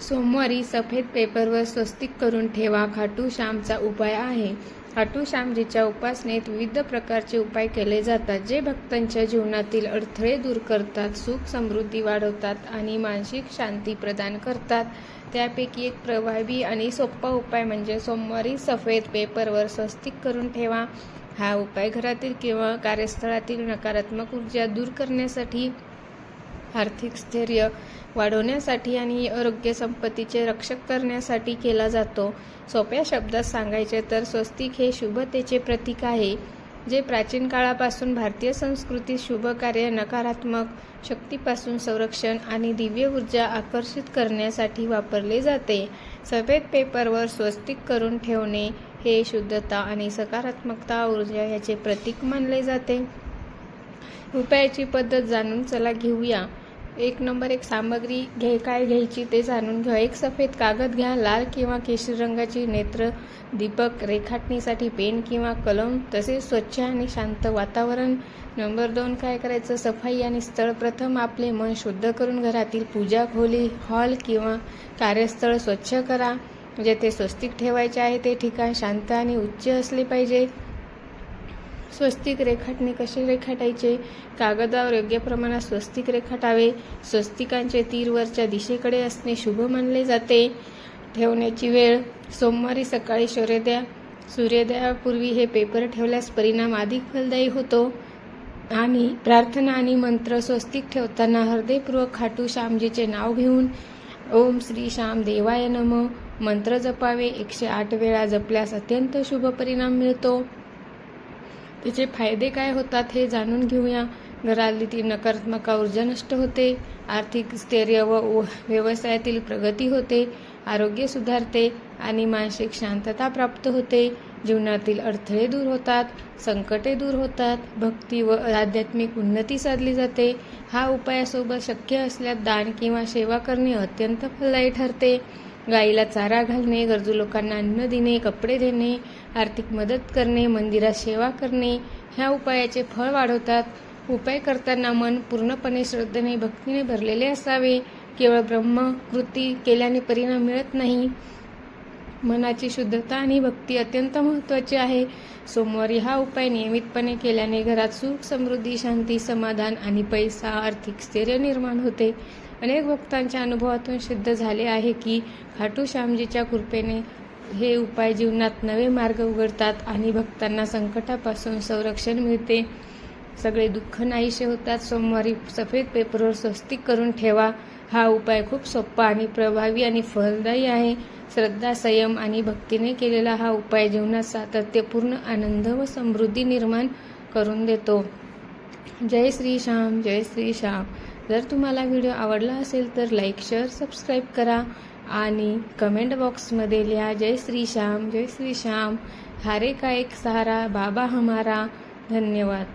सोमवारी सफेद पेपरवर स्वस्तिक करून ठेवा. खाटू श्यामचा उपाय आहे. खाटू श्यामजीच्या उपासनेत विविध प्रकारचे उपाय केले जातात जे भक्तांच्या जीवनातील अडथळे दूर करतात सुख समृद्धी वाढवतात आणि मानसिक शांती प्रदान करतात. त्यापैकी एक प्रभावी आणि सोपा उपाय म्हणजे सोमवारी सफेद पेपरवर स्वस्तिक करून ठेवा. हा उपाय घरातील किंवा कार्यस्थळातील नकारात्मक ऊर्जा दूर करण्यासाठी आर्थिक स्थैर्य वाढवण्यासाठी आणि आरोग्य संपत्तीचे रक्षक करण्यासाठी केला जातो. सोप्या शब्दात सांगायचे तर स्वस्तिक हे शुभतेचे प्रतीक आहे जे प्राचीन काळापासून भारतीय संस्कृतीत शुभ कार्य नकारात्मक शक्तीपासून संरक्षण आणि दिव्य ऊर्जा आकर्षित करण्यासाठी वापरले जाते. सफेद पेपरवर स्वस्तिक करून ठेवणे हे शुद्धता आणि सकारात्मकता ऊर्जा याचे प्रतीक मानले जाते. रुपयाची पद्धत जाणून चला घेऊया. एक नंबर एक सामग्री घे काय घ्यायची ते जाणून घ्या एक सफेद कागद घ्या लाल किंवा केशरी रंगाची नेत्र दीपक रेखाटणीसाठी पेन किंवा कलम तसेच स्वच्छ आणि शांत वातावरण. नंबर दोन काय करायचं? सफाई आणि स्थळ. प्रथम आपले मन शुद्ध करून घरातील पूजा खोली हॉल किंवा कार्यस्थळ स्वच्छ करा. जेथे स्वस्तिक ठेवायचे आहे ते ठिकाण शांत आणि उच्च असले पाहिजे. स्वस्तिक रेखाटणे कसे रेखाटायचे? कागदावर योग्य प्रमाणात स्वस्तिक रेखाटावे. स्वस्तिकांचे तीरवरच्या दिशेकडे असणे शुभ मानले जाते. ठेवण्याची वेळ. सोमवारी सकाळी सूर्योदया सूर्योदयापूर्वी हे पेपर ठेवल्यास परिणाम अधिक फलदायी होतो. आणि प्रार्थना आणि मंत्र स्वस्तिक ठेवताना हृदयपूर्वक खाटू श्यामजीचे नाव घेऊन ओम श्री श्याम देवाय नम. मंत्र जपावे. एकशे आठ वेळा जपल्यास अत्यंत शुभ परिणाम मिळतो. त्याचे फायदे काय होतात हे जाणून घेऊया. घरातली ती नकारात्मक ऊर्जा नष्ट होते. आर्थिक स्थैर्य व- व्यवसायातील प्रगती होते. आरोग्य सुधारते आणि मानसिक शांतता प्राप्त होते. जीवनातील अडथळे दूर होतात संकटे दूर होतात भक्ती व आध्यात्मिक उन्नती साधली जाते. हा उपायासोबत शक्य असल्यास दान किंवा सेवा करणे अत्यंत फलदायी ठरते. गाईला चारा घालणे गरजू लोकांना अन्न देणे कपडे देणे आर्थिक मदत करणे मंदिरात सेवा करणे ह्या उपायाचे फळ वाढवतात. उपाय करताना मन पूर्णपणे श्रद्धेने भक्तीने भरलेले असावे. केवळ ब्रह्मकृती केल्याने परिणाम मिळत नाही. मनाची शुद्धता आणि भक्ती अत्यंत महत्त्वाची आहे. सोमवारी हा उपाय नियमितपणे केल्याने घरात सुख समृद्धी शांती समाधान आणि पैसा आर्थिक स्थैर्य निर्माण होते. अनेक भक्तांच्या अनुभवातून सिद्ध झाले आहे की खाटू श्यामजीच्या कृपेने हे उपाय जीवनात नवे मार्ग उघडतात आणि भक्तांना संकटापासून संरक्षण मिळते. सगळे दुःख नाहीसे होतात. सोमवारी सफेद पेपरवर स्वस्तिक करून ठेवा. हा उपाय खूप सोपा आणि प्रभावी आणि फलदायी आहे. श्रद्धा संयम आणि भक्तीने केलेला हा उपाय जीवनात सातत्यपूर्ण आनंद व समृद्धी निर्माण करून देतो. जय श्री श्याम जय श्री श्याम. जर तुम्हाला व्हिडिओ आवडला असेल तर लाईक शेअर सबस्क्राईब करा आणि कमेंट बॉक्समध्ये लिहा जय श्री श्याम जय श्री श्याम हारे का एक सहारा बाबा हमारा. धन्यवाद.